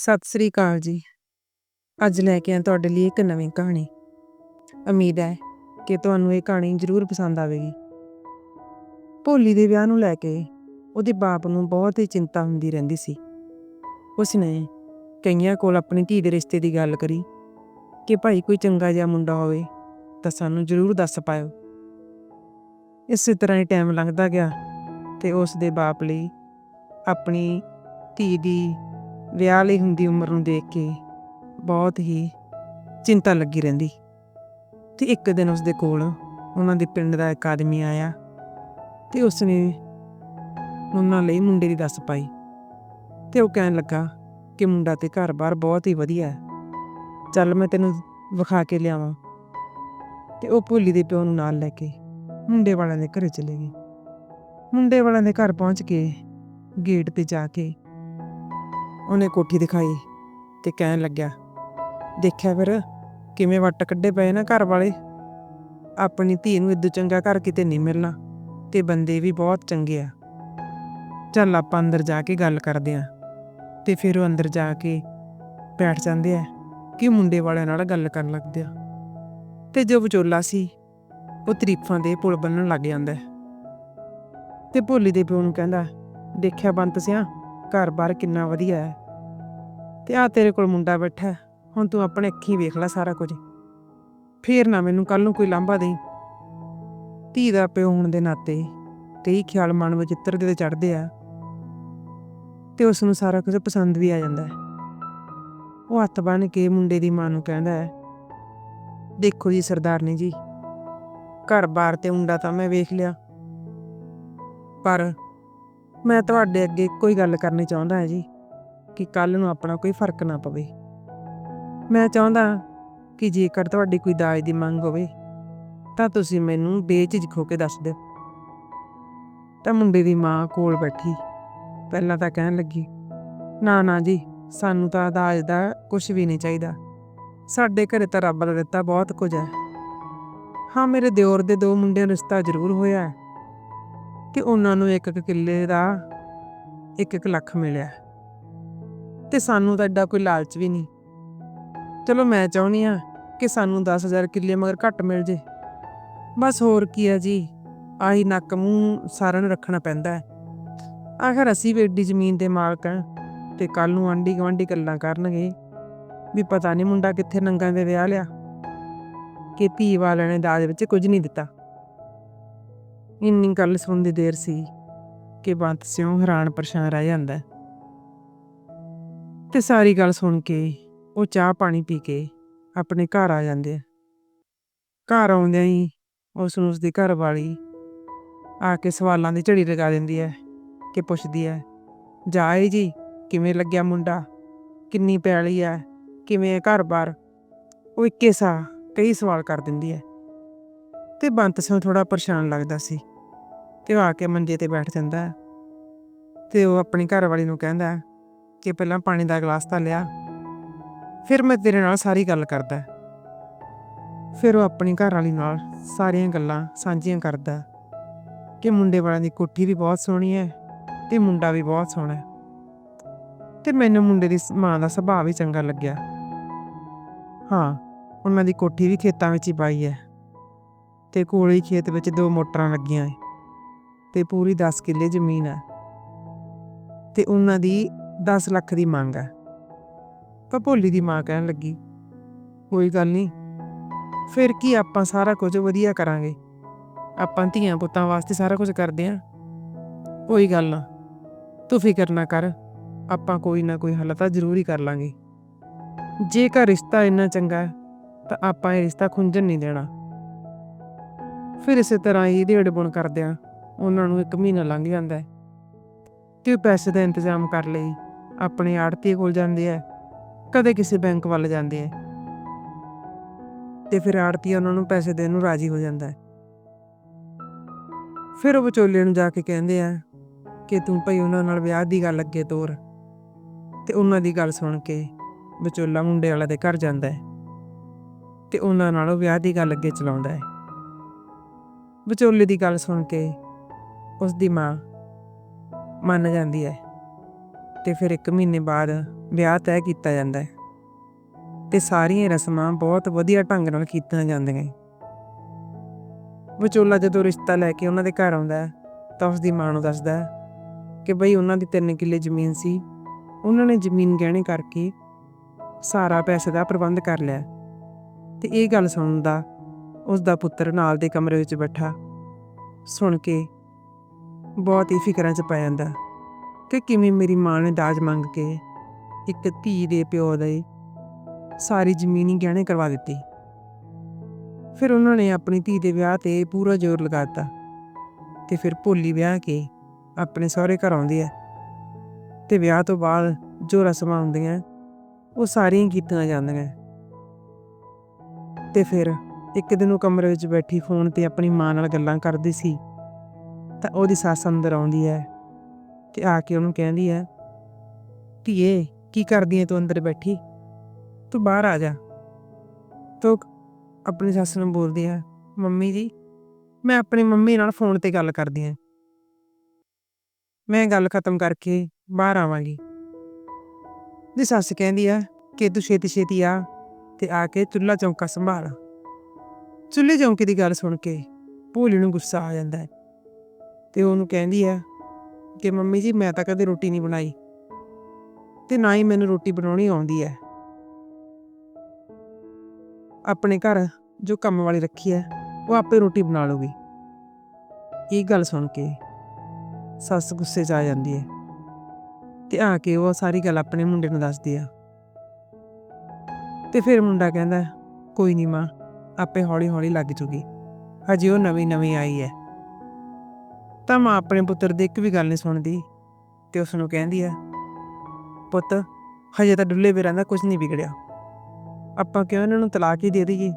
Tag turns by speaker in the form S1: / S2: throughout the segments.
S1: ਸਤਿ ਸ੍ਰੀ ਅਕਾਲ ਜੀ। ਅੱਜ ਲੈ ਕੇ ਆਇਆ ਤੁਹਾਡੇ ਲਈ ਇੱਕ ਨਵੀਂ ਕਹਾਣੀ। ਉਮੀਦ ਹੈ ਕਿ ਤੁਹਾਨੂੰ ਇਹ ਕਹਾਣੀ ਜ਼ਰੂਰ ਪਸੰਦ ਆਵੇਗੀ। ਭੋਲੀ ਦੇ ਵਿਆਹ ਨੂੰ ਲੈ ਕੇ ਉਹਦੇ ਬਾਪ ਨੂੰ ਬਹੁਤ ਹੀ ਚਿੰਤਾ ਹੁੰਦੀ ਰਹਿੰਦੀ ਸੀ। ਉਸਨੇ ਕਈਆਂ ਕੋਲ ਆਪਣੀ ਧੀ ਦੇ ਰਿਸ਼ਤੇ ਦੀ ਗੱਲ ਕਰੀ ਕਿ ਭਾਈ ਕੋਈ ਚੰਗਾ ਜਿਹਾ ਮੁੰਡਾ ਹੋਵੇ ਤਾਂ ਸਾਨੂੰ ਜ਼ਰੂਰ ਦੱਸ ਪਾਇਓ। ਇਸੇ ਤਰ੍ਹਾਂ ਹੀ ਟਾਈਮ ਲੰਘਦਾ ਗਿਆ ਤੇ ਉਸ ਦੇ ਬਾਪ ਲਈ ਆਪਣੀ ਧੀ ਦੀ ਵਿਆਹ ਲਈ ਹੁੰਦੀ ਉਮਰ ਨੂੰ ਦੇਖ ਕੇ ਬਹੁਤ ਹੀ ਚਿੰਤਾ ਲੱਗੀ ਰਹਿੰਦੀ। ਤੇ ਇੱਕ ਦਿਨ ਉਸਦੇ ਕੋਲ ਉਹਨਾਂ ਦੇ ਪਿੰਡ ਦਾ ਇੱਕ ਆਦਮੀ ਆਇਆ ਤੇ ਉਸਨੇ ਉਹਨਾਂ ਲਈ ਮੁੰਡੇ ਦੀ ਦੱਸ ਪਾਈ ਤੇ ਉਹ ਕਹਿਣ ਲੱਗਾ ਕਿ ਮੁੰਡਾ ਤੇ ਘਰ-ਬਾਰ ਬਹੁਤ ਹੀ ਵਧੀਆ ਹੈ। ਚੱਲ ਮੈਂ ਤੈਨੂੰ ਵਿਖਾ ਕੇ ਲਿਆਵਾਂ। ਤੇ ਉਹ ਭੋਲੀ ਦੇ ਪਿਓ ਨੂੰ ਨਾਲ ਲੈ ਕੇ ਮੁੰਡੇ ਵਾਲਿਆਂ ਦੇ ਘਰੇ ਚਲੇ ਗਈ ਮੁੰਡੇ ਵਾਲਿਆਂ ਦੇ ਘਰ ਪਹੁੰਚ ਕੇ ਗੇਟ ਤੇ ਜਾ ਕੇ ਉਹਨੇ ਕੋਠੀ ਦਿਖਾਈ ਤੇ ਕਹਿਣ ਲੱਗਿਆ, ਦੇਖਿਆ ਫਿਰ ਕਿਵੇਂ ਵੱਟ ਕੱਢੇ ਪਏ ਨਾ ਘਰ ਵਾਲੇ। ਆਪਣੀ ਧੀ ਨੂੰ ਇਦੋਂ ਚੰਗਾ ਘਰ ਕਿਤੇ ਨਹੀਂ ਮਿਲਣਾ ਤੇ ਬੰਦੇ ਵੀ ਬਹੁਤ ਚੰਗੇ ਆ। ਚੱਲ ਆਪਾਂ ਅੰਦਰ ਜਾ ਕੇ ਗੱਲ ਕਰਦੇ ਆ ਤੇ ਫਿਰ ਉਹ ਅੰਦਰ ਜਾ ਕੇ ਬੈਠ ਜਾਂਦੇ ਆ ਕਿ ਮੁੰਡੇ ਵਾਲਿਆਂ ਨਾਲ ਗੱਲ ਕਰਨ ਲੱਗਦੇ ਆ। ਤੇ ਜੋ ਵਿਚੋਲਾ ਸੀ, ਉਹ ਤਰੀਫਾਂ ਦੇ ਪੁਲ ਬੰਨਣ ਲੱਗ ਜਾਂਦਾ ਤੇ ਭੋਲੀ ਦੇ ਪਿਓ ਨੂੰ ਕਹਿੰਦਾ, ਦੇਖਿਆ ਬੰਤ ਸਿਆ ਘਰ-ਬਾਰ ਕਿੰਨਾ ਵਧੀਆ ਹੈ। ਤੇ ਆ ਤੇਰੇ ਕੋਲ ਮੁੰਡਾ ਬੈਠਾ ਹੈ, ਹੁਣ ਤੂੰ ਆਪਣੇ ਅੱਖੀਂ ਵੇਖ ਲੈ ਸਾਰਾ ਕੁਝ। ਫੇਰ ਨਾ ਮੈਨੂੰ ਕੱਲ ਨੂੰ ਕੋਈ ਲਾਂਭਾ ਦੇਈ। ਧੀ ਦਾ ਪਿਓ ਹੋਣ ਦੇ ਨਾਤੇ ਕਈ ਖਿਆਲ ਮਨ ਵਿੱਚ ਚਿੱਤਰ ਦੇ ਚੜਦੇ ਆ। ਤੇ ਉਸ ਨੂੰ ਸਾਰਾ ਕੁਝ ਪਸੰਦ ਵੀ ਆ ਜਾਂਦਾ ਹੈ। ਉਹ ਹੱਥ ਬੰਨ ਕੇ ਮੁੰਡੇ ਦੀ ਮਾਂ ਨੂੰ ਕਹਿੰਦਾ ਹੈ ਦੇਖੋ ਜੀ ਸਰਦਾਰਨੀ ਜੀ ਘਰ-ਬਾਰ ਤੇ ਮੁੰਡਾ ਤਾਂ ਮੈਂ ਵੇਖ ਲਿਆ। ਪਰ ਮੈਂ ਤੁਹਾਡੇ ਅੱਗੇ ਇੱਕੋ ਹੀ ਗੱਲ ਕਰਨੀ ਚਾਹੁੰਦਾ ਹਾਂ ਜੀ, ਕਿ ਕੱਲ ਨੂੰ ਆਪਣਾ ਕੋਈ ਫ਼ਰਕ ਨਾ ਪਵੇ। ਮੈਂ ਚਾਹੁੰਦਾ ਕਿ ਜੇਕਰ ਤੁਹਾਡੀ ਕੋਈ ਦਾਜ ਦੀ ਮੰਗ ਹੋਵੇ, ਤਾਂ ਤੁਸੀਂ ਮੈਨੂੰ ਬੇਝਿਜਕ ਹੋ ਕੇ ਦੱਸ ਦਿਓ। ਤਾਂ ਮੁੰਡੇ ਦੀ ਮਾਂ ਕੋਲ ਬੈਠੀ, ਪਹਿਲਾਂ ਤਾਂ ਕਹਿਣ ਲੱਗੀ, ਨਾ ਨਾ ਜੀ, ਸਾਨੂੰ ਤਾਂ ਦਾਜ ਦਾ ਕੁਝ ਵੀ ਨਹੀਂ ਚਾਹੀਦਾ। ਸਾਡੇ ਘਰੇ ਤਾਂ ਰੱਬ ਦਾ ਦਿੱਤਾ ਬਹੁਤ ਕੁਝ ਹੈ। ਹਾਂ, ਮੇਰੇ ਦਿਓਰ ਦੇ ਦੋ ਮੁੰਡਿਆਂ ਰਿਸ਼ਤਾ ਜ਼ਰੂਰ ਹੋਇਆ ਕਿ ਉਹਨਾਂ ਨੂੰ ਇੱਕ ਇੱਕ ਕਿੱਲੇ ਦਾ ਇੱਕ ਇੱਕ ਲੱਖ ਮਿਲਿਆ। ਤੇ ਸਾਨੂੰ ਤਾਂ ਐਡਾ ਕੋਈ ਲਾਲਚ ਵੀ ਨਹੀਂ। ਚਲੋ ਮੈਂ ਚਾਹੁੰਦੀ ਆ ਕਿ ਸਾਨੂੰ 10000 ਕਿੱਲੇ ਮਗਰ ਘੱਟ ਮਿਲ ਜੇ। ਬਸ ਹੋਰ ਕੀ ਹੈ ਜੀ? ਆਹੀ ਨੱਕ ਮੂੰਹ ਸਾਰਿਆਂ ਨੂੰ ਰੱਖਣਾ ਪੈਂਦਾ ਹੈ। ਆਖਰ ਅਸੀਂ ਵੀ ਏਡੀ ਜ਼ਮੀਨ ਦੇ ਮਾਲਕ ਹਾਂ ਤੇ ਕੱਲ ਨੂੰ ਆਂਢੀ ਗੁਆਂਢੀ ਗੱਲਾਂ ਕਰਨਗੇ ਵੀ ਪਤਾ ਨਹੀਂ ਮੁੰਡਾ ਕਿੱਥੇ ਨੰਗਾ ਦੇ ਵਿਆਹ ਲਿਆ। ਕਿ ਧੀ ਵਾਲਿਆਂ ਨੇ ਦਾਜ ਵਿੱਚ ਕੁਝ ਨਹੀਂ ਦਿੱਤਾ। ਇੰਨੀ ਗੱਲ ਸੁਣਦੀ ਦੇਰ ਸੀ ਕਿ ਬੰਤ ਸਿਉ ਹੈਰਾਨ ਪਰੇਸ਼ਾਨ ਰਹਿ ਜਾਂਦਾ ਹੈ। ਤੇ ਸਾਰੀ ਗੱਲ ਸੁਣ ਕੇ ਉਹ ਚਾਹ ਪਾਣੀ ਪੀ ਕੇ ਆਪਣੇ ਘਰ ਆ ਜਾਂਦੇ ਆ। ਘਰ ਆਉਂਦਿਆਂ ਹੀ ਉਸ ਨੂੰ ਉਸਦੀ ਘਰ ਵਾਲੀ ਆ ਕੇ ਸਵਾਲਾਂ ਦੀ ਝੜੀ ਲਗਾ ਦਿੰਦੀ ਹੈ ਕਿ ਪੁੱਛਦੀ ਹੈ ਜਾਏ ਜੀ, ਕਿਵੇਂ ਲੱਗਿਆ ਮੁੰਡਾ? ਕਿੰਨੀ ਪੈਲੀ ਹੈ? ਕਿਵੇਂ ਹੈ ਘਰ-ਬਾਰ? ਉਹ ਇੱਕੇ ਸਾ ਕਈ ਸਵਾਲ ਕਰ ਦਿੰਦੀ ਹੈ। ਤੇ ਬੰਤ ਸਿੰਘ ਥੋੜਾ ਪਰੇਸ਼ਾਨ ਲੱਗਦਾ ਸੀ। ਤੇ ਉਹ ਆ ਕੇ ਮੰਜੇ ਤੇ ਬੈਠ ਜਾਂਦਾ ਹੈ। ਤੇ ਉਹ ਆਪਣੀ ਘਰਵਾਲੀ ਨੂੰ ਕਹਿੰਦਾ ਹੈ ਕਿ ਪਹਿਲਾਂ ਪਾਣੀ ਦਾ ਗਲਾਸ ਤਾਂ ਲਿਆ, ਫਿਰ ਮੈਂ ਤੇਰੇ ਨਾਲ ਸਾਰੀ ਗੱਲ ਕਰਦਾ ਫਿਰ ਉਹ ਆਪਣੀ ਘਰ ਵਾਲੀ ਨਾਲ ਸਾਰੀਆਂ ਗੱਲਾਂ ਸਾਂਝੀਆਂ ਕਰਦਾ ਕਿ ਮੁੰਡੇ ਵਾਲਿਆਂ ਦੀ ਕੋਠੀ ਵੀ ਬਹੁਤ ਸੋਹਣੀ ਹੈ ਤੇ ਮੁੰਡਾ ਵੀ ਬਹੁਤ ਸੋਹਣਾ ਹੈ। ਤੇ ਮੈਨੂੰ ਮੁੰਡੇ ਦੀ ਮਾਂ ਦਾ ਸੁਭਾਅ ਵੀ ਚੰਗਾ ਲੱਗਿਆ। ਹਾਂ, ਉਹਨਾਂ ਦੀ ਕੋਠੀ ਵੀ ਖੇਤਾਂ ਵਿੱਚ ਹੀ ਪਾਈ ਹੈ ਤੇ ਕੋਲੇ ਹੀ ਖੇਤ ਵਿੱਚ ਦੋ ਮੋਟਰਾਂ ਲੱਗੀਆਂ ਤੇ ਪੂਰੀ 10 ਕਿੱਲੇ ਜ਼ਮੀਨ ਹੈ ਤੇ ਉਹਨਾਂ ਦੀ 10 ਲੱਖ ਦੀ ਮੰਗ ਹੈ ਤਾਂ ਭੋਲੀ ਦੀ ਮਾਂ ਕਹਿਣ ਲੱਗੀ, ਕੋਈ ਗੱਲ ਨਹੀਂ। ਫਿਰ ਕੀ ਆਪਾਂ ਸਾਰਾ ਕੁਝ ਵਧੀਆ ਕਰਾਂਗੇ? ਆਪਾਂ ਧੀਆਂ ਪੁੱਤਾਂ ਵਾਸਤੇ ਸਾਰਾ ਕੁਝ ਕਰਦੇ ਆਂ। ਕੋਈ ਗੱਲ ਨਾ। ਤੂੰ ਫਿਕਰ ਨਾ ਕਰ। ਆਪਾਂ ਕੋਈ ਨਾ ਕੋਈ ਹੱਲ ਤਾਂ ਜ਼ਰੂਰ ਹੀ ਕਰ ਲਾਂਗੇ। ਜੇਕਰ ਰਿਸ਼ਤਾ ਇੰਨਾ ਚੰਗਾ ਹੈ, ਤਾਂ ਆਪਾਂ ਇਹ ਰਿਸ਼ਤਾ ਖੁੰਝਣ ਨਹੀਂ ਦੇਣਾ। ਫਿਰ ਇਸੇ ਤਰ੍ਹਾਂ ਹੀ ਢੇੜ ਬੁਣ ਕਰਦਿਆਂ ਉਹਨਾਂ ਨੂੰ ਇੱਕ ਮਹੀਨਾ ਲੰਘ ਜਾਂਦਾ ਹੈ ਤੇ ਉਹ ਪੈਸੇ ਦਾ ਇੰਤਜ਼ਾਮ ਕਰ ਲਈ। ਆਪਣੇ ਆੜਤੀ ਕੋਲ ਜਾਂਦੇ ਆ, ਕਦੇ ਕਿਸੇ ਬੈਂਕ ਵੱਲ ਜਾਂਦੇ ਆ। ਤੇ ਫਿਰ ਆੜਤੀ ਉਹਨਾਂ ਨੂੰ ਪੈਸੇ ਦੇਣ ਨੂੰ ਰਾਜੀ ਹੋ ਜਾਂਦਾ ਹੈ। ਫਿਰ ਉਹ ਵਿਚੋਲੇ ਨੂੰ ਜਾ ਕੇ ਕਹਿੰਦੇ ਆ ਕਿ ਤੂੰ ਭਈ ਉਹਨਾਂ ਨਾਲ ਵਿਆਹ ਦੀ ਗੱਲ ਅੱਗੇ ਤੋਰ ਤੇ ਉਹਨਾਂ ਦੀ ਗੱਲ ਸੁਣ ਕੇ ਵਿਚੋਲਾ ਮੁੰਡੇ ਵਾਲਾ ਦੇ ਘਰ ਜਾਂਦਾ ਹੈ ਤੇ ਉਹਨਾਂ ਨਾਲ ਉਹ ਵਿਆਹ ਦੀ ਗੱਲ ਅੱਗੇ ਚਲਾਉਂਦਾ ਹੈ। ਵਿਚੋਲੇ ਦੀ ਗੱਲ ਸੁਣ ਕੇ ਉਸ ਦੀ ਮਾਂ ਮੰਨ ਜਾਂਦੀ ਹੈ ਤੇ ਫਿਰ 1 ਮਹੀਨੇ ਬਾਅਦ ਵਿਆਹ ਤੈਅ ਕੀਤਾ ਜਾਂਦਾ ਹੈ ਤੇ ਸਾਰੀਆਂ ਰਸਮਾਂ ਬਹੁਤ ਵਧੀਆ ਢੰਗ ਨਾਲ ਕੀਤੀਆਂ ਜਾਂਦੀਆਂ ਹੈ। ਵਿਚੋਲਾ ਜਦੋਂ ਰਿਸ਼ਤਾ ਲੈ ਕੇ ਉਹਨਾਂ ਦੇ ਘਰ ਆਉਂਦਾ ਤਾਂ ਉਸ ਦੀ ਮਾਂ ਨੂੰ ਦੱਸਦਾ ਕਿ ਬਈ ਉਹਨਾਂ ਦੀ 3 ਕਿੱਲੇ ਜ਼ਮੀਨ ਸੀ, ਉਹਨਾਂ ਨੇ ਜ਼ਮੀਨ ਗਹਿਣੇ ਕਰਕੇ ਸਾਰਾ ਪੈਸੇ ਦਾ ਪ੍ਰਬੰਧ ਕਰ ਲਿਆ। ਤੇ ਇਹ ਗੱਲ ਸੁਣਦਾ ਉਸ ਦਾ ਪੁੱਤਰ ਨਾਲ ਦੇ ਕਮਰੇ ਵਿੱਚ ਬੈਠਾ। ਸੁਣ ਕੇ ਬਹੁਤ ਹੀ ਫਿਕਰਾਂ 'ਚ ਪੈ ਜਾਂਦਾ ਕਿ ਕਿਵੇਂ ਮੇਰੀ ਮਾਂ ਨੇ ਦਾਜ ਮੰਗ ਕੇ ਇੱਕ ਧੀ ਦੇ ਪਿਓ ਦੇ ਸਾਰੀ ਜ਼ਮੀਨੀ ਗਹਿਣੇ ਕਰਵਾ ਦਿੱਤੀ। ਫਿਰ ਉਹਨਾਂ ਨੇ ਆਪਣੀ ਧੀ ਦੇ ਵਿਆਹ ਤੇ ਪੂਰਾ ਜ਼ੋਰ ਲਗਾਤਾ ਤੇ ਫਿਰ ਭੋਲੀ ਵਿਆਹ ਕੇ ਆਪਣੇ ਸਹੁਰੇ ਘਰ ਆਉਂਦੀ ਹੈ ਤੇ ਵਿਆਹ ਤੋਂ ਬਾਅਦ ਜੋ ਰਸਮਾਂ ਹੁੰਦੀਆਂ ਉਹ ਸਾਰੀਆਂ ਕੀਤੀਆਂ ਜਾਂਦੀਆਂ ਤੇ ਫਿਰ ਇੱਕ ਦਿਨ ਉਹ ਕਮਰੇ ਵਿੱਚ ਬੈਠੀ ਫੋਨ ਤੇ ਆਪਣੀ ਮਾਂ ਨਾਲ ਗੱਲਾਂ ਕਰਦੀ ਸੀ ਤਾਂ ਉਹਦੀ ਸੱਸ ਅੰਦਰ ਆਉਂਦੀ ਹੈ ਤੇ ਆ ਕੇ ਉਹਨੂੰ ਕਹਿੰਦੀ ਹੈ, ਧੀਏ, ਕੀ ਕਰਦੀ ਹੈ ਤੂੰ ਅੰਦਰ ਬੈਠੀ? ਤੂੰ ਬਾਹਰ ਆ ਜਾ। ਤੋ ਆਪਣੀ ਸੱਸ ਨੂੰ ਬੋਲਦੀ ਹੈ, ਮੰਮੀ ਜੀ, ਮੈਂ ਆਪਣੀ ਮੰਮੀ ਨਾਲ ਫੋਨ ਤੇ ਗੱਲ ਕਰਦੀ ਹਾਂ ਮੈਂ ਗੱਲ ਖਤਮ ਕਰਕੇ ਬਾਹਰ ਆਵਾਂਗੀ। ਦੀ ਸੱਸ ਕਹਿੰਦੀ ਆ ਕਿ ਤੂੰ ਛੇਤੀ ਛੇਤੀ ਆ ਤੇ ਆ ਕੇ ਚੁੱਲ੍ਹਾ ਚੌਂਕਾ ਸੰਭਾਲ। ਚੁੱਲ੍ਹੇ ਚੌਂਕੇ ਦੀ ਗੱਲ ਸੁਣ ਕੇ ਭੋਲੀ ਨੂੰ ਗੁੱਸਾ ਆ ਜਾਂਦਾ ਹੈ। ਤੇ ਉਹਨੂੰ ਕਹਿੰਦੀ ਹੈ ਕਿ ਮੰਮੀ ਜੀ, ਮੈਂ ਤਾਂ ਕਦੇ ਰੋਟੀ ਨਹੀਂ ਬਣਾਈ ਤੇ ਨਾ ਹੀ ਮੈਨੂੰ ਰੋਟੀ ਬਣਾਉਣੀ ਆਉਂਦੀ ਹੈ ਆਪਣੇ ਘਰ ਜੋ ਕੰਮ ਵਾਲੀ ਰੱਖੀ ਹੈ ਉਹ ਆਪੇ ਰੋਟੀ ਬਣਾ ਲੂਗੀ ਇਹ ਗੱਲ ਸੁਣ ਕੇ ਸੱਸ ਗੁੱਸੇ 'ਚ ਆ ਜਾਂਦੀ ਹੈ ਤੇ ਆ ਕੇ ਉਹ ਸਾਰੀ ਗੱਲ ਆਪਣੇ ਮੁੰਡੇ ਨੂੰ ਦੱਸਦੀ ਆ। ਤੇ ਫਿਰ ਮੁੰਡਾ ਕਹਿੰਦਾ, ਕੋਈ ਨਹੀਂ ਮਾਂ, ਆਪੇ ਹੌਲੀ ਹੌਲੀ ਲੱਗ ਜੂਗੀ। ਹਜੇ ਉਹ ਨਵੀਂ ਨਵੀਂ ਆਈ ਹੈ ਤਾਂ ਮਾਂ ਆਪਣੇ ਪੁੱਤਰ ਦੀ ਇੱਕ ਵੀ ਗੱਲ ਨਹੀਂ ਸੁਣਦੀ ਤੇ ਉਸ ਨੂੰ ਕਹਿੰਦੀ ਹੈ ਪੁੱਤ, ਹਜੇ ਤਾਂ ਡੁੱਲੇ ਵੇਰਾਂ ਦਾ ਕੁਝ ਨਹੀਂ ਵਿਗੜਿਆ। ਆਪਾਂ ਕਿਉਂ ਇਹਨਾਂ ਨੂੰ ਤਲਾਕ ਹੀ ਦੇ ਦਈਏ?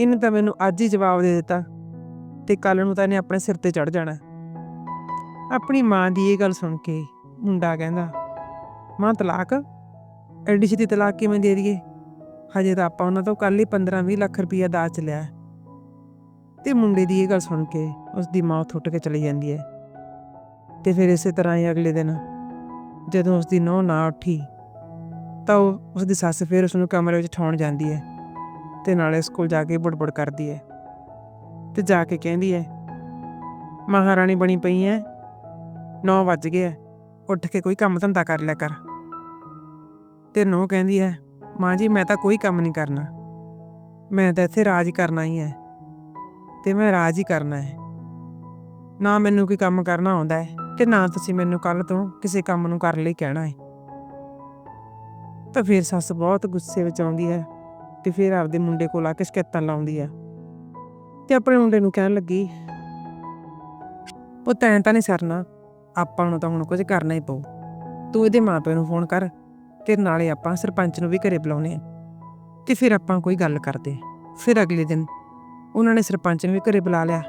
S1: ਇਹਨੇ ਤਾਂ ਮੈਨੂੰ ਅੱਜ ਹੀ ਜਵਾਬ ਦੇ ਦਿੱਤਾ ਤੇ ਕੱਲ ਨੂੰ ਤਾਂ ਇਹਨੇ ਆਪਣੇ ਸਿਰ ਤੇ ਚੜ ਜਾਣਾ। ਆਪਣੀ ਮਾਂ ਦੀ ਇਹ ਗੱਲ ਸੁਣ ਕੇ ਮੁੰਡਾ ਕਹਿੰਦਾ, ਮਾਂ, ਤਲਾਕ? ਐਡੀ ਛੇਤੀ ਤਲਾਕ ਕਿਵੇਂ ਦੇ ਦਈਏ? ਹਜੇ ਤਾਂ ਆਪਾਂ ਉਹਨਾਂ ਤੋਂ ਕੱਲ ਹੀ 15-20 ਲੱਖ ਰੁਪਈਆ ਦਾਜ ਲਿਆ ਤੇ ਮੁੰਡੇ ਦੀ ਇਹ ਗੱਲ ਸੁਣ ਕੇ ਉਸ ਦੀ ਮਾਂ ਉੱਠ ਕੇ ਚਲੀ ਜਾਂਦੀ ਹੈ। ਤੇ ਫਿਰ ਇਸੇ ਤਰ੍ਹਾਂ ਹੀ ਅਗਲੇ ਦਿਨ ਜਦੋਂ ਉਸ ਦੀ ਨੌਂ ਨਾ ਉੱਠੀ, ਤਾਂ ਉਹ ਉਸ ਦੀ ਸੱਸ ਫਿਰ ਉਸ ਨੂੰ ਕਮਰੇ ਵਿੱਚ ਠਾਉਣ ਜਾਂਦੀ ਹੈ ਤੇ ਨਾਲੇ ਸਕੂਲ ਜਾ ਕੇ ਬੁੜਬੁੜ ਕਰਦੀ ਹੈ ਤੇ ਜਾ ਕੇ ਕਹਿੰਦੀ ਹੈ, ਮਹਾਰਾਣੀ ਬਣੀ ਪਈ ਹੈ 9 ਵੱਜ ਗਏ ਉੱਠ ਕੇ ਕੋਈ ਕੰਮ ਧੰਦਾ ਕਰ ਲਿਆ ਕਰ। ਤੇ ਨੋ ਕਹਿੰਦੀ ਹੈ, ਮਾਂ ਜੀ, ਮੈਂ ਤਾਂ ਕੋਈ ਕੰਮ ਨਹੀਂ ਕਰਨਾ। ਮੈਂ ਤਾਂ ਇੱਥੇ ਰਾਜ ਕਰਨਾ ਹੀ ਹੈ ਤੇ ਮੈਂ ਰਾਜ ਹੀ ਕਰਨਾ ਹੈ। ਨਾ ਮੈਨੂੰ ਕੋਈ ਕੰਮ ਕਰਨਾ ਆਉਂਦਾ ਹੈ ਤੇ ਨਾ ਤੁਸੀਂ ਮੈਨੂੰ ਕੱਲ ਤੋਂ ਕਿਸੇ ਕੰਮ ਨੂੰ ਕਰਨ ਲਈ ਕਹਿਣਾ ਹੈ। ਤਾਂ ਫਿਰ ਸੱਸ ਬਹੁਤ ਗੁੱਸੇ ਵਿੱਚ ਆਉਂਦੀ ਹੈ ਤੇ ਫਿਰ ਆਪਦੇ ਮੁੰਡੇ ਕੋਲ ਆ ਕੇ ਸ਼ਿਕਾਇਤਾਂ ਲਾਉਂਦੀ ਹੈ। ਤੇ ਆਪਣੇ ਮੁੰਡੇ ਨੂੰ ਕਹਿਣ ਲੱਗੀ ਉਹ ਤੈਂ ਤਾਂ ਨਹੀਂ ਸਰਨਾ, ਆਪਾਂ ਨੂੰ ਤਾਂ ਹੁਣ ਕੁਝ ਕਰਨਾ ਹੀ ਪਊ। ਤੂੰ ਇਹਦੇ ਮਾਪਿਆਂ ਨੂੰ ਫੋਨ ਕਰ ਤੇ ਨਾਲੇ ਆਪਾਂ ਸਰਪੰਚ ਨੂੰ ਵੀ ਘਰੇ ਬੁਲਾਉਨੇ ਆ ਤੇ ਫਿਰ ਆਪਾਂ ਕੋਈ ਗੱਲ ਕਰਦੇ ਫਿਰ ਅਗਲੇ ਦਿਨ ਉਹਨਾਂ ਨੇ ਸਰਪੰਚ ਨੂੰ ਵੀ ਘਰੇ ਬੁਲਾ ਲਿਆ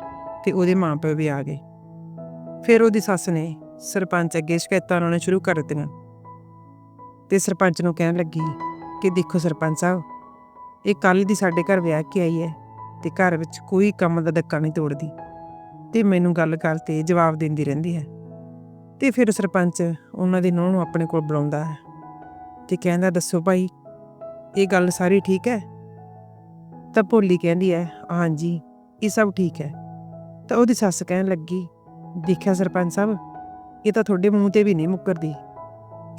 S1: ਤੇ ਉਹਦੇ ਮਾਪੇ ਵੀ ਆ ਗਏ। ਫਿਰ ਉਹਦੀ ਸੱਸ ਨੇ ਸਰਪੰਚ ਅੱਗੇ ਸ਼ਿਕਾਇਤਾਂ ਲਾਉਣਾ ਸ਼ੁਰੂ ਕਰ ਦਿੱਤੀਆਂ ਤੇ ਸਰਪੰਚ ਨੂੰ ਕਹਿਣ ਲੱਗੀ ਕਿ ਦੇਖੋ ਸਰਪੰਚ ਸਾਹਿਬ, ਇਹ ਕੱਲ ਦੀ ਸਾਡੇ ਘਰ ਵਿਆਹ ਕੇ ਆਈ ਹੈ ਤੇ ਘਰ ਵਿੱਚ ਕੋਈ ਕੰਮ ਦਾ ਧੱਕਾ ਨਹੀਂ ਤੋੜਦੀ ਤੇ ਮੈਨੂੰ ਗੱਲ ਕਰ ਤੇ ਜਵਾਬ ਦਿੰਦੀ ਰਹਿੰਦੀ ਹੈ। ਤੇ ਫਿਰ ਸਰਪੰਚ ਉਹਨਾਂ ਦੀ ਨੂੰਹ ਨੂੰ ਆਪਣੇ ਕੋਲ ਬੁਲਾਉਂਦਾ ਹੈ ਤੇ ਕਹਿੰਦਾ, ਦੱਸੋ ਭਾਈ, ਇਹ ਗੱਲ ਸਾਰੀ ਠੀਕ ਹੈ? ਤਾਂ ਭੋਲੀ ਕਹਿੰਦੀ ਹੈ ਹਾਂਜੀ, ਇਹ ਸਭ ਠੀਕ ਹੈ ਤਾਂ ਉਹਦੀ ਸੱਸ ਕਹਿਣ ਲੱਗੀ, ਦੇਖਿਆ ਸਰਪੰਚ ਸਾਹਿਬ, ਇਹ ਤਾਂ ਤੁਹਾਡੇ ਮੂੰਹ ਤੇ ਵੀ ਨਹੀਂ ਮੁੱਕਰਦੀ।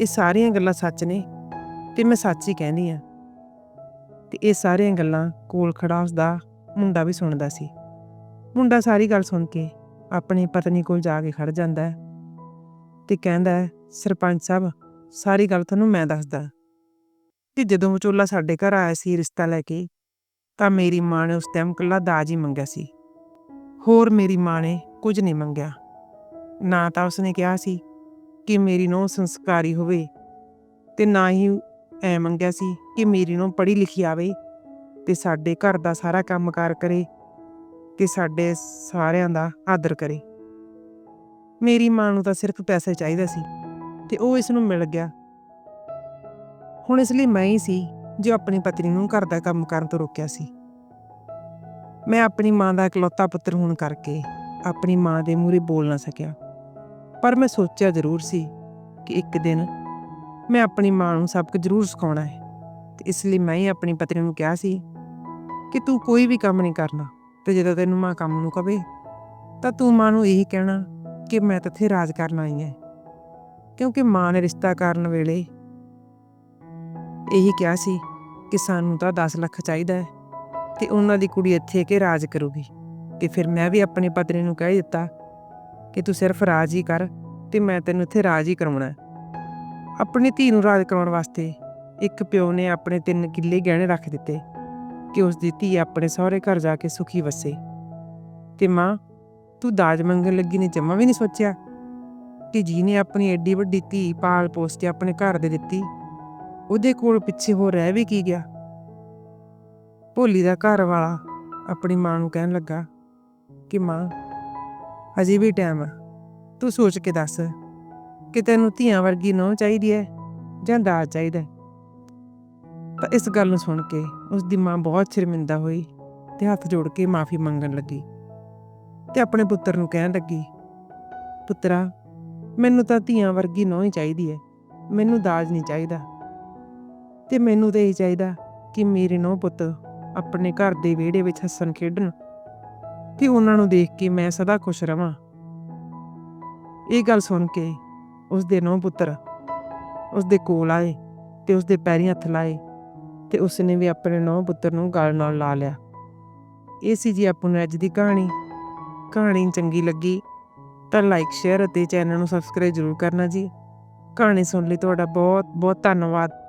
S1: ਇਹ ਸਾਰੀਆਂ ਗੱਲਾਂ ਸੱਚ ਨੇ ਤੇ ਮੈਂ ਸੱਚ ਹੀ ਕਹਿੰਦੀ ਆ। ਤੇ ਇਹ ਸਾਰੀਆਂ ਗੱਲਾਂ ਕੋਲ ਖੜਾ ਉਸਦਾ ਮੁੰਡਾ ਵੀ ਸੁਣਦਾ ਸੀ। ਮੁੰਡਾ ਸਾਰੀ ਗੱਲ ਸੁਣ ਕੇ ਆਪਣੀ ਪਤਨੀ ਕੋਲ ਜਾ ਕੇ ਖੜ ਜਾਂਦਾ ਹੈ ਤੇ ਕਹਿੰਦਾ ਹੈ ਸਰਪੰਚ ਸਾਹਿਬ, ਸਾਰੀ ਗੱਲ ਤੁਹਾਨੂੰ ਮੈਂ ਦੱਸਦਾ। ਕਿ ਜਦੋਂ ਵਿਚੋਲਾ ਸਾਡੇ ਘਰ ਆਇਆ ਸੀ ਰਿਸ਼ਤਾ ਲੈ ਕੇ ਤਾਂ ਮੇਰੀ ਮਾਂ ਨੇ ਉਸ ਟਾਈਮ ਕੱਲਾ ਦਾਜ ਹੀ ਮੰਗਿਆ ਸੀ। ਹੋਰ ਮੇਰੀ ਮਾਂ ਨੇ ਕੁਝ ਨਹੀਂ ਮੰਗਿਆ। ਨਾ ਤਾਂ ਉਸਨੇ ਕਿਹਾ ਸੀ ਕਿ ਮੇਰੀ ਨੂੰ ਸੰਸਕਾਰੀ ਹੋਵੇ ਤੇ ਨਾ ਹੀ ਐ ਮੰਗਿਆ ਸੀ ਕਿ ਮੇਰੀ ਨੂੰ ਪੜ੍ਹੀ ਲਿਖੀ ਆਵੇ ਤੇ ਸਾਡੇ ਘਰ ਦਾ ਸਾਰਾ ਕੰਮਕਾਰ ਕਰੇ ਤੇ ਸਾਡੇ ਸਾਰਿਆਂ ਦਾ ਆਦਰ ਕਰੇ। ਮੇਰੀ ਮਾਂ ਨੂੰ ਤਾਂ ਸਿਰਫ ਪੈਸੇ ਚਾਹੀਦਾ ਸੀ ਤੇ ਉਹ ਇਸ ਨੂੰ ਮਿਲ ਗਿਆ। ਹੁਣ ਇਸ ਲਈ ਮੈਂ ਹੀ ਸੀ ਜੋ ਆਪਣੀ ਪਤਨੀ ਨੂੰ ਘਰ ਦਾ ਕੰਮ ਕਰਨ ਤੋਂ ਰੋਕਿਆ ਸੀ। ਮੈਂ ਆਪਣੀ ਮਾਂ ਦਾ ਇਕਲੌਤਾ ਪੁੱਤਰ ਹੋਣ ਕਰਕੇ ਆਪਣੀ ਮਾਂ ਦੇ ਮੂਹਰੇ ਬੋਲ ਨਾ ਸਕਿਆ। ਪਰ ਮੈਂ ਸੋਚਿਆ ਜ਼ਰੂਰ ਸੀ ਕਿ ਇੱਕ ਦਿਨ ਮੈਂ ਆਪਣੀ ਮਾਂ ਨੂੰ ਸਭ ਕੁਝ ਜ਼ਰੂਰ ਸਿਖਾਉਣਾ ਹੈ ਤੇ ਇਸ ਲਈ ਮੈਂ ਹੀ ਆਪਣੀ ਪਤਨੀ ਨੂੰ ਕਿਹਾ ਸੀ ਕਿ ਤੂੰ ਕੋਈ ਵੀ ਕੰਮ ਨਹੀਂ ਕਰਨਾ ਤੇ ਜਦੋਂ ਤੈਨੂੰ ਮਾਂ ਕੰਮ ਨੂੰ ਕਵੇ ਤਾਂ ਤੂੰ ਮਾਂ ਨੂੰ ਇਹੀ ਕਹਿਣਾ ਕਿ ਮੈਂ ਤਾਂ ਇੱਥੇ ਰਾਜ ਕਰਨ ਆਈ ਹਾਂ। ਕਿਉਂਕਿ ਮਾਂ ਨੇ ਰਿਸ਼ਤਾ ਕਰਨ ਵੇਲੇ ਇਹੀ ਕਿਹਾ ਸੀ ਕਿ ਸਾਨੂੰ ਤਾਂ 10 ਲੱਖ ਚਾਹੀਦਾ ਹੈ ਤੇ ਉਹਨਾਂ ਦੀ ਕੁੜੀ ਇੱਥੇ ਕੇ ਰਾਜ ਕਰੂਗੀ। ਤੇ ਫਿਰ ਮੈਂ ਵੀ ਆਪਣੀ ਪਤਨੀ ਨੂੰ ਕਹਿ ਦਿੱਤਾ ਕਿ ਤੂੰ ਸਿਰਫ ਰਾਜ ਹੀ ਕਰ ਤੇ ਮੈਂ ਤੈਨੂੰ ਇੱਥੇ ਰਾਜ ਹੀ ਕਰਾਉਣਾ ਆਪਣੀ ਧੀ ਨੂੰ ਰਾਜ ਕਰਾਉਣ ਵਾਸਤੇ ਇੱਕ ਪਿਓ ਨੇ ਆਪਣੇ ਤਿੰਨ ਕਿੱਲੇ ਗਹਿਣੇ ਰੱਖ ਦਿੱਤੇ ਕਿ ਉਸ ਦੀ ਧੀ ਆਪਣੇ ਸਹੁਰੇ ਘਰ ਜਾ ਕੇ ਸੁਖੀ ਵਸੇ। ਤੇ ਮਾਂ, ਤੂੰ ਦਾਜ ਮੰਗਣ ਲੱਗੀ ਨੇ ਜਮਾ ਵੀ ਨਹੀਂ ਸੋਚਿਆ ਕਿ ਜੀ ਨੇ ਆਪਣੀ ਐਡੀ ਵੱਡੀ ਧੀ ਪਾਲ ਪੋਸ ਕੇ ਆਪਣੇ ਘਰ ਦੇ ਦਿੱਤੀ ਉਹਦੇ ਕੋਲ ਪਿੱਛੇ ਹੋ ਰਹਿ ਵੀ ਕੀ ਗਿਆ? ਭੋਲੀ ਦਾ ਘਰ ਵਾਲਾ ਆਪਣੀ ਮਾਂ ਨੂੰ ਕਹਿਣ ਲੱਗਾ ਕਿ ਮਾਂ, ਹਜੇ ਵੀ ਟਾਈਮ ਆ। ਤੂੰ ਸੋਚ ਕੇ ਦੱਸ ਕਿ ਤੈਨੂੰ ਧੀਆਂ ਵਰਗੀ ਨੌ ਚਾਹੀਦੀ ਹੈ ਜਾਂ ਦਾਜ ਚਾਹੀਦਾ ਤਾਂ ਇਸ ਗੱਲ ਨੂੰ ਸੁਣ ਕੇ ਉਸ ਦੀ ਮਾਂ ਬਹੁਤ ਸ਼ਰਮਿੰਦਾ ਹੋਈ ਤੇ ਹੱਥ ਜੋੜ ਕੇ ਮਾਫੀ ਮੰਗਣ ਲੱਗੀ ਤੇ ਆਪਣੇ ਪੁੱਤਰ ਨੂੰ ਕਹਿਣ ਲੱਗੀ, ਪੁੱਤਰਾ, ਮੈਨੂੰ ਤਾਂ ਧੀਆਂ ਵਰਗੀ ਨੌ ਹੀ ਚਾਹੀਦੀ ਹੈ ਮੈਨੂੰ ਦਾਜ ਨਹੀਂ ਚਾਹੀਦਾ। ਤੇ ਮੈਨੂੰ ਤਾਂ ਇਹ ਚਾਹੀਦਾ ਕਿ ਮੇਰੇ ਨੌ ਪੁੱਤ ਆਪਣੇ ਘਰ ਦੇ ਵਿਹੜੇ ਵਿੱਚ ਹੱਸਣ ਖੇਡਣ ਤੇ ਉਹਨਾਂ ਨੂੰ ਦੇਖ ਕੇ ਮੈਂ ਸਦਾ ਖੁਸ਼ ਰਵਾਂ। ਇਹ ਗੱਲ ਸੁਣ ਕੇ ਉਸ ਦੇ ਨੌ ਪੁੱਤਰ ਉਸ ਦੇ ਕੋਲ ਆਏ ਤੇ ਉਸ ਦੇ ਪੈਰੀਂ ਹੱਥ ਲਾਏ ਤੇ ਉਸ ਨੇ ਵੀ ਆਪਣੇ ਨੌ ਪੁੱਤਰ ਨੂੰ ਗਲ ਨਾਲ ਲਾ ਲਿਆ। ਇਹ ਸੀ ਜੀ ਆਪਾਂ ਨੂੰ ਅੱਜ ਦੀ ਕਹਾਣੀ। ਕਹਾਣੀ ਚੰਗੀ ਲੱਗੀ ਤਾਂ ਲਾਈਕ, ਸ਼ੇਅਰ ਅਤੇ ਚੈਨਲ ਨੂੰ ਸਬਸਕ੍ਰਾਈਬ ਜ਼ਰੂਰ ਕਰਨਾ ਜੀ। ਕਹਾਣੀ ਸੁਣ ਲਈ ਤੁਹਾਡਾ ਬਹੁਤ ਬਹੁਤ ਧੰਨਵਾਦ।